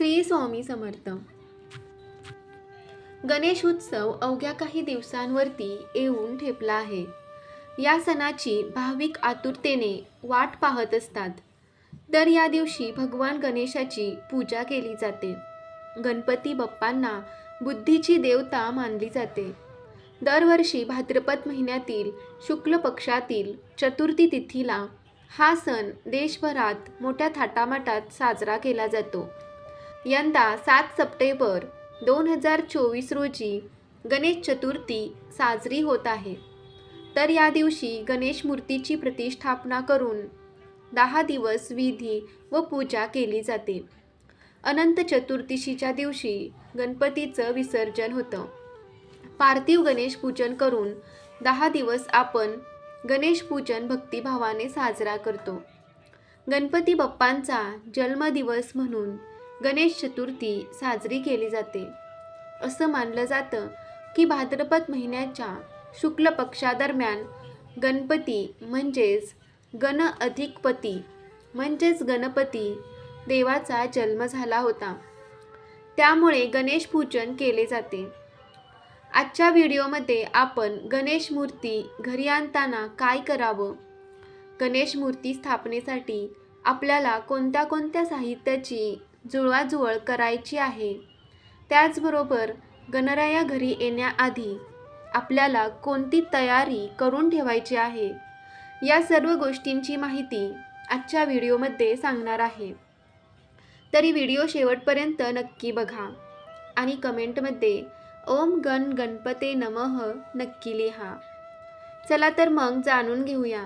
श्री स्वामी समर्थ. गणेश उत्सव अवघ्या काही दिवसांवरती येऊन ठेपला आहे. या सणाची भाविक आतुरतेने वाट पाहत असतात. तर या दिवशी भगवान गणेशाची पूजा केली जाते. गणपती बाप्पांना बुद्धीची देवता मानली जाते. दरवर्षी भाद्रपद महिन्यातील शुक्ल पक्षातील चतुर्थी तिथीला हा सण देशभरात मोठ्या थाटामाटात साजरा केला जातो. यंदा सात सप्टेंबर दोन हजार चोवीस रोजी गणेश चतुर्थी साजरी होत आहे. तर या दिवशी गणेश मूर्तीची प्रतिष्ठापना करून दहा दिवस विधी व पूजा केली जाते. अनंत चतुर्दशीच्या दिवशी गणपतीचं विसर्जन होतं. पार्थिव गणेश पूजन करून दहा दिवस आपण गणेश पूजन भक्तिभावाने साजरा करतो. गणपती बाप्पांचा जन्मदिवस म्हणून गणेश चतुर्थी साजरी केली जाते. असं मानलं जातं की भाद्रपद महिन्याच्या शुक्ल पक्षादरम्यान गणपती म्हणजेच गण अधिकपती म्हणजेच गणपती देवाचा जन्म झाला होता. त्यामुळे गणेश पूजन केले जाते. आजच्या व्हिडिओमध्ये आपण गणेश मूर्ती घरी आणताना काय करावं? गणेश मूर्ती स्थापनेसाठी आपल्याला कोणत्या कोणत्या साहित्याची जुळवाजुळव करायची आहे. त्याचबरोबर गणराया घरी येण्याआधी आपल्याला कोणती तयारी करून ठेवायची आहे या सर्व गोष्टींची माहिती आजच्या व्हिडिओमध्ये सांगणार आहे. तरी व्हिडिओ शेवटपर्यंत नक्की बघा आणि कमेंटमध्ये ओम गण गणपते नमः नक्की लिहा. चला तर मग जाणून घेऊया.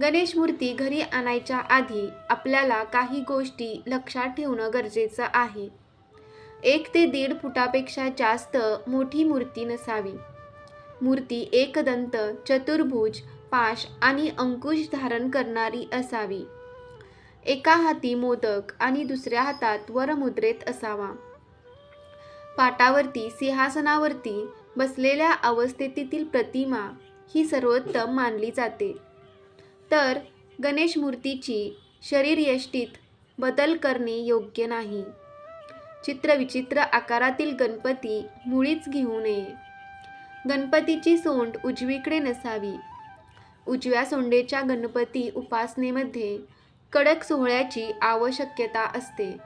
गणेश मूर्ती घरी आणायच्या आधी आपल्याला काही गोष्टी लक्षात ठेवणं गरजेचं आहे. एक ते दीड फुटापेक्षा जास्त मोठी मूर्ती नसावी. मूर्ती एकदंत चतुर्भुज पाश आणि अंकुश धारण करणारी असावी. एका हाती मोदक आणि दुसऱ्या हातात वरमुद्रेत असावा. पाटावरती सिंहासनावरती बसलेल्या अवस्थेतील प्रतिमा ही सर्वोत्तम मानली जाते. तर गणेश मूर्तीची शरीरयष्टीत बदल करणे योग्य नाही. चित्रविचित्र आकारातील गणपती मुळीच घेऊ नये. गणपतीची सोंड उजवीकडे नसावी. उजव्या सोंडेच्या गणपती उपासनेमध्ये कडक सोहळ्याची आवश्यकता असते.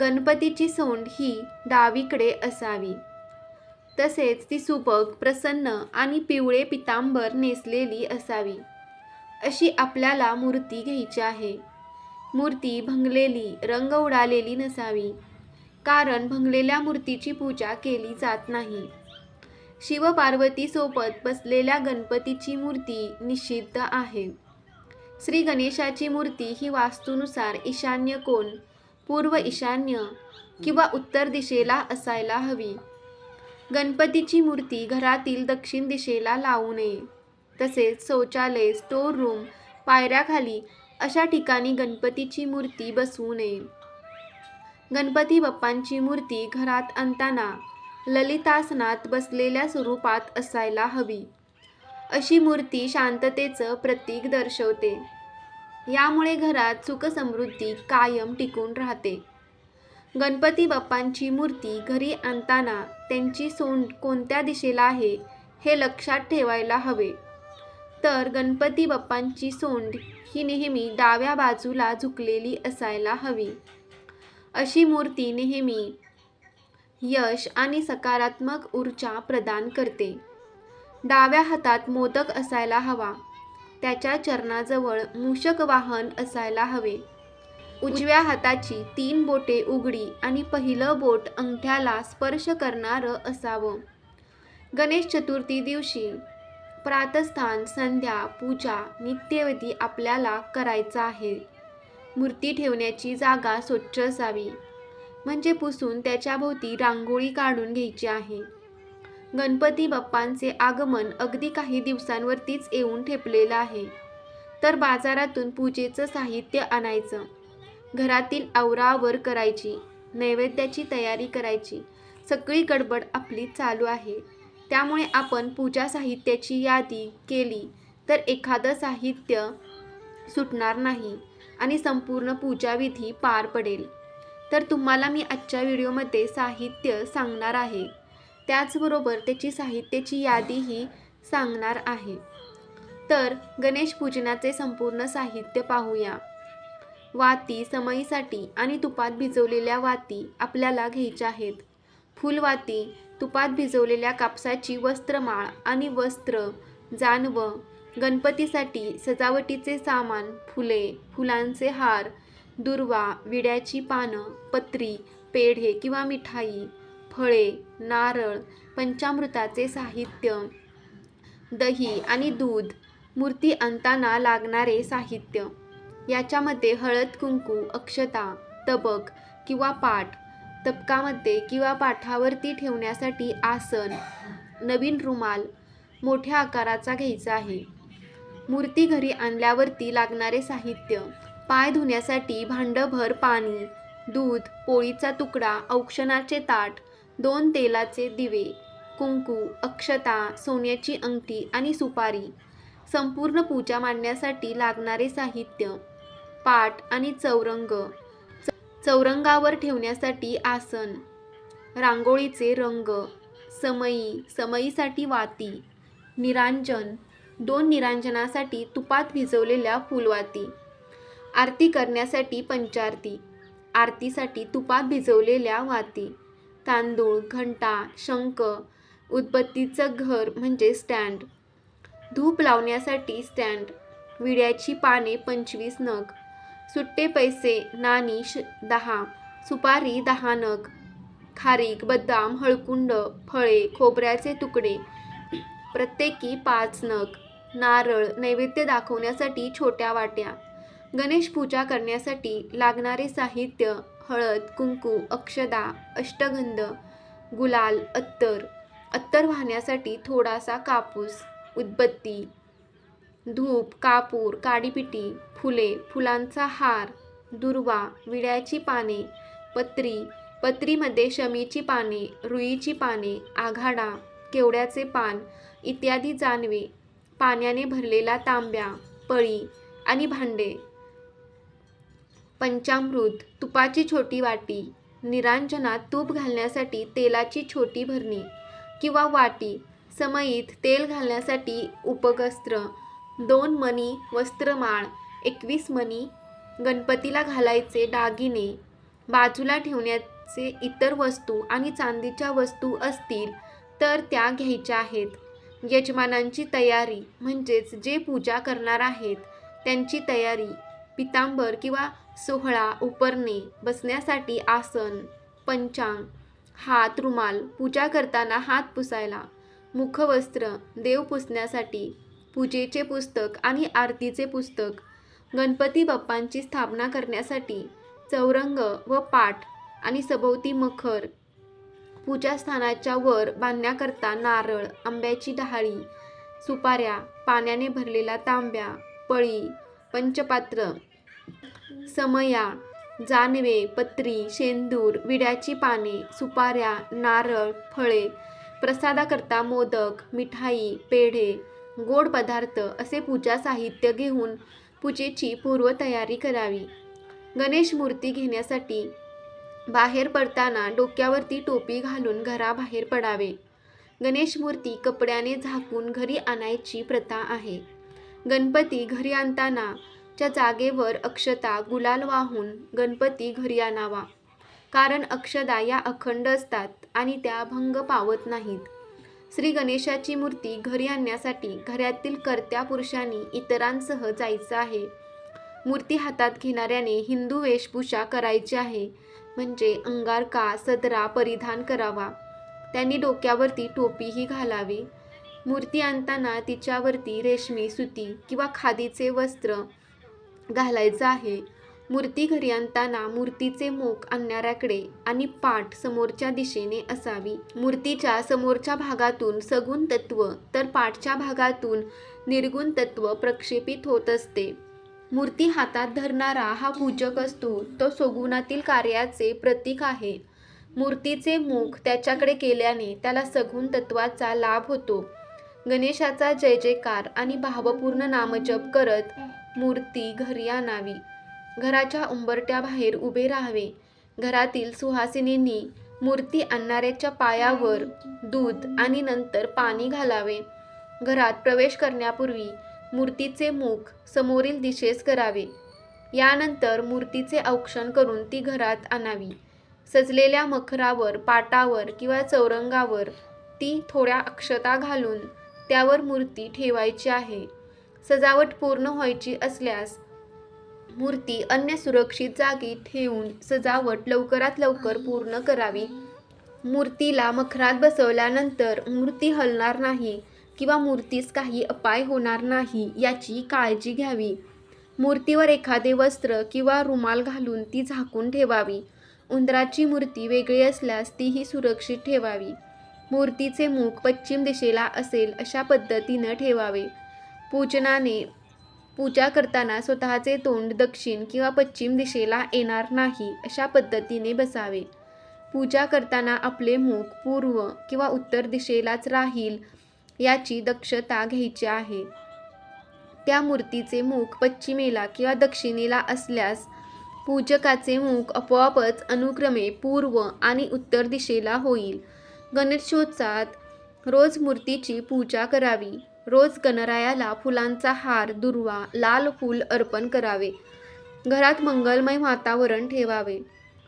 गणपतीची सोंड ही डावीकडे असावी. तसेच ती सुबक प्रसन्न आणि पिवळे पितांबर नेसलेली असावी. अशी आपल्याला मूर्ती घ्यायची आहे. मूर्ती भंगलेली रंग उडालेली नसावी कारण भंगलेल्या मूर्तीची पूजा केली जात नाही. शिवपार्वतीसोबत बसलेल्या गणपतीची मूर्ती निषिद्ध आहे. श्री गणेशाची मूर्ती ही वास्तूनुसार ईशान्य कोण पूर्व ईशान्य किंवा उत्तर दिशेला असायला हवी. गणपतीची मूर्ती घरातील दक्षिण दिशेला लावू नये. तसेच शौचालय स्टोर रूम पायऱ्याखाली अशा ठिकाणी गणपतीची मूर्ती बसवू नये. गणपती बाप्पांची मूर्ती घरात आणताना ललितासनात बसलेल्या स्वरूपात असायला हवी. अशी मूर्ती शांततेचं प्रतीक दर्शवते. यामुळे घरात सुखसमृद्धी कायम टिकून राहते. गणपती बाप्पांची मूर्ती घरी आणताना त्यांची सोंड कोणत्या दिशेला आहे हे लक्षात ठेवायला हवे. तर गणपती बाप्पांची सोंड ही नेहमी डाव्या बाजूला झुकलेली असायला हवी. अशी मूर्ती नेहमी यश आणि सकारात्मक ऊर्जा प्रदान करते. डाव्या हातात मोदक असायला हवा. त्याच्या चरणाजवळ मूषक वाहन असायला हवे. उजव्या हाताची तीन बोटे उघडी आणि पहिलं बोट अंगठ्याला स्पर्श करणारं असावं. गणेश चतुर्थी दिवशी प्रातस्थान संध्या पूजा नित्यविधी आपल्याला करायचा आहे. मूर्ती ठेवण्याची जागा स्वच्छ असावी. म्हणजे पुसून त्याच्याभोवती रांगोळी काढून घ्यायची आहे. गणपती बाप्पांचे आगमन अगदी काही दिवसांवरतीच येऊन ठेपलेलं आहे. तर बाजारातून पूजेचं साहित्य आणायचं. घरातील आवरावर करायची. नैवेद्याची तयारी करायची. सगळी गडबड आपली चालू आहे. त्यामुळे आपण पूजा साहित्याची यादी केली तर एखादं साहित्य सुटणार नाही आणि संपूर्ण पूजाविधी पार पडेल. तर तुम्हाला मी आजच्या व्हिडिओमध्ये साहित्य सांगणार आहे. त्याचबरोबर त्याची साहित्याची यादीही सांगणार आहे. तर गणेश पूजनाचे संपूर्ण साहित्य पाहूया. वाती समईसाठी आणि तुपात भिजवलेल्या वाती आपल्याला घ्यायच्या आहेत. फुलवाती तुपात भिजवलेल्या कापसाची वस्त्रमाळ आणि वस्त्र जानवं गणपतीसाठी सजावटीचे सामान फुले फुलांचे हार दुर्वा विड्याची पानं पत्री पेढे किंवा मिठाई फळे नारळ पंचामृताचे साहित्य दही आणि दूध मूर्ती आणताना लागणारे साहित्य. याच्यामध्ये हळद कुंकू अक्षता तबक किंवा पाट तबकामध्ये किंवा पाठावरती ठेवण्यासाठी आसन नवीन रुमाल मोठ्या आकाराचा घ्यायचा आहे. मूर्ती घरी आणल्यावरती लागणारे साहित्य पाय धुण्यासाठी भांडभर पाणी दूध पोळीचा तुकडा औक्षणाचे ताट दोन तेलाचे दिवे कुंकू अक्षता सोन्याची अंगठी आणि सुपारी संपूर्ण पूजा मांडण्यासाठी लागणारे साहित्य पाट आणि चौरंग चौरंगावर ठेवण्यासाठी आसन. रांगोळीचे रंग समई समईसाठी वाती निरांजन दोन निरांजनासाठी तुपात भिजवलेल्या फुलवाती. आरती करण्यासाठी पंचारती आरतीसाठी तुपात भिजवलेल्या वाती. तांदूळ घंटा शंख उदबत्तीचं घर म्हणजे स्टँड. धूप लावण्यासाठी स्टँड. विड्याची पाने पंचवीस नग. सुट्टे पैसे नाणी श दहा सुपारी दहा नग खारीक बदाम हळकुंड फळे खोबऱ्याचे तुकडे प्रत्येकी पाच नग नारळ नैवेद्य दाखवण्यासाठी छोट्या वाट्या गणेश पूजा करण्यासाठी लागणारे साहित्य हळद कुंकू अक्षदा अष्टगंध गुलाल अत्तर अत्तर वाहण्यासाठी थोडासा कापूस उदबत्ती धूप कापूर काडीपिटी फुले फुलांचा हार दुर्वा विड्याची पाने पत्री पत्रीमध्ये शमीची पाने रुईची पाने आघाडा केवड्याचे पान इत्यादी जानवे पाण्याने भरलेला तांब्या पळी आणि भांडे. पंचामृत तुपाची छोटी वाटी निरांजनात तूप घालण्यासाठी तेलाची छोटी भरणी किंवा वाटी समयीत तेल घालण्यासाठी उपगस्त्र दोन मणी वस्त्रमाळ एकवीस मणी गणपतीला घालायचे दागिने. बाजूला ठेवण्याचे इतर वस्तू आणि चांदीच्या वस्तू असतील तर त्या घ्यायच्या आहेत. यजमानांची तयारी म्हणजेच जे पूजा करणार आहेत त्यांची तयारी पितांबर किंवा सोहळा उपरणे बसण्यासाठी आसन पंचांग हात रुमाल पूजा करताना हात पुसायला मुखवस्त्र देव पुसण्यासाठी पूजेचे पुस्तक आणि आरतीचे पुस्तक गणपती बाप्पांची स्थापना करण्यासाठी चौरंग व पाठ आणि सभोवती मखर पूजास्थानाच्या वर बांधण्याकरता नारळ आंब्याची डहाळी सुपाऱ्या पाण्याने भरलेला तांब्या पळी पंचपात्र समया जानवे पत्री शेंदूर विड्याची पाने सुपाऱ्या नारळ फळे प्रसादाकरता मोदक मिठाई पेढे गोड पदार्थ असे पूजा साहित्य घेऊन पूजेची पूर्वतयारी करावी. गणेश मूर्ती घेण्यासाठी बाहेर पडताना डोक्यावरती टोपी घालून घराबाहेर पडावे. गणेश मूर्ती कपड्याने झाकून घरी आणायची प्रथा आहे. गणपती घरी आणताना च्या जागेवर अक्षता गुलाल वाहून गणपती घरी आणावा. कारण अक्षदा या अखंड असतात आणि त्या भंग पावत नाहीत. श्री गणेशाची मूर्ती घरी आणण्यासाठी घरातील कर्त्या पुरुषांनी इतरांसह जायचं आहे. मूर्ती हातात घेणाऱ्याने हिंदू वेशभूषा करायची आहे. म्हणजे अंगारका सदरा परिधान करावा. त्यांनी डोक्यावरती टोपीही घालावी. मूर्ती आणताना तिच्यावरती रेशमी सुती किंवा खादीचे वस्त्र घालायचं आहे. मूर्ती घरी आणताना मूर्तीचे मोख आणणाऱ्याकडे आणि पाठ समोरच्या दिशेने असावी. मूर्तीच्या समोरच्या भागातून सगुण तत्व तर पाठच्या भागातून निर्गुण तत्व प्रक्षेपित होत असते. मूर्ती हातात धरणारा हा पूजक असतो तो सगुणातील कार्याचे प्रतीक आहे. मूर्तीचे मुख त्याच्याकडे केल्याने त्याला सगुण तत्वाचा लाभ होतो. गणेशाचा जय जयकार आणि भावपूर्ण नामजप करत मूर्ती घरी आणावी. घराच्या उंबरट्याबाहेर उभे राहावे. घरातील सुहासिनींनी मूर्ती आणणाऱ्याच्या पायावर दूध आणि नंतर पाणी घालावे. घरात प्रवेश करण्यापूर्वी मूर्तीचे मुख समोरील दिशेस करावे. यानंतर मूर्तीचे औक्षण करून ती घरात आणावी. सजलेल्या मखरावर पाटावर किंवा चौरंगावर ती थोड्या अक्षता घालून त्यावर मूर्ती ठेवायची आहे. सजावट पूर्ण व्हायची असल्यास मूर्ती अन्य सुरक्षित जागी ठेवून सजावट लवकरात लवकर पूर्ण करावी. मूर्तीला मखरात बसवल्यानंतर मूर्ती हलणार नाही किंवा मूर्तीस काही अपाय होणार नाही याची काळजी घ्यावी. मूर्तीवर एखादे वस्त्र किंवा रुमाल घालून ती झाकून ठेवावी. उंदराची मूर्ती वेगळी असल्यास तीही सुरक्षित ठेवावी. मूर्तीचे मुख पश्चिम दिशेला असेल अशा पद्धतीनं ठेवावे. पूजनाने पूजा करताना स्वतःचे तोंड दक्षिण किंवा पश्चिम दिशेला येणार नाही अशा पद्धतीने बसावे. पूजा करताना आपले मुख पूर्व किंवा उत्तर दिशेलाच राहील याची दक्षता घ्यायची आहे. त्या मूर्तीचे मुख पश्चिमेला किंवा दक्षिणेला असल्यास पूजकाचे मुख आपोआपच अनुक्रमे पूर्व आणि उत्तर दिशेला होईल. गणेशोत्सवात रोज मूर्तीची पूजा करावी. रोज गणरायाला फुलांचा हार दुर्वा लाल फूल अर्पण करावे. घरात मंगलमय वातावरण ठेवावे.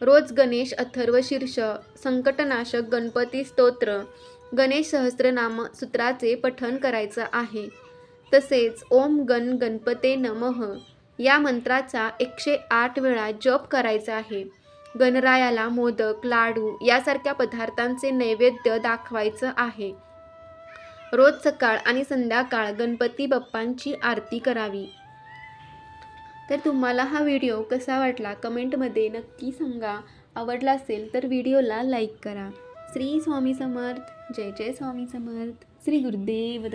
रोज गणेश अथर्व शीर्ष संकटनाशक गणपती स्तोत्र गणेश सहस्रनाम सूत्राचे पठण करायचं आहे. तसेच ओम गण गणपते नमः या मंत्राचा एकशे आठ वेळा जप करायचा आहे. गणरायाला मोदक लाडू यासारख्या पदार्थांचे नैवेद्य दाखवायचं आहे. रोज सकाळ आणि संध्याकाळ गणपती बाप्पांची आरती करावी. तर तुम्हाला हा व्हिडिओ कसा वाटला कमेंटमध्ये नक्की सांगा. आवडला असेल तर व्हिडिओला लाईक करा. श्री स्वामी समर्थ. जय जय स्वामी समर्थ. श्री गुरुदेव दत्त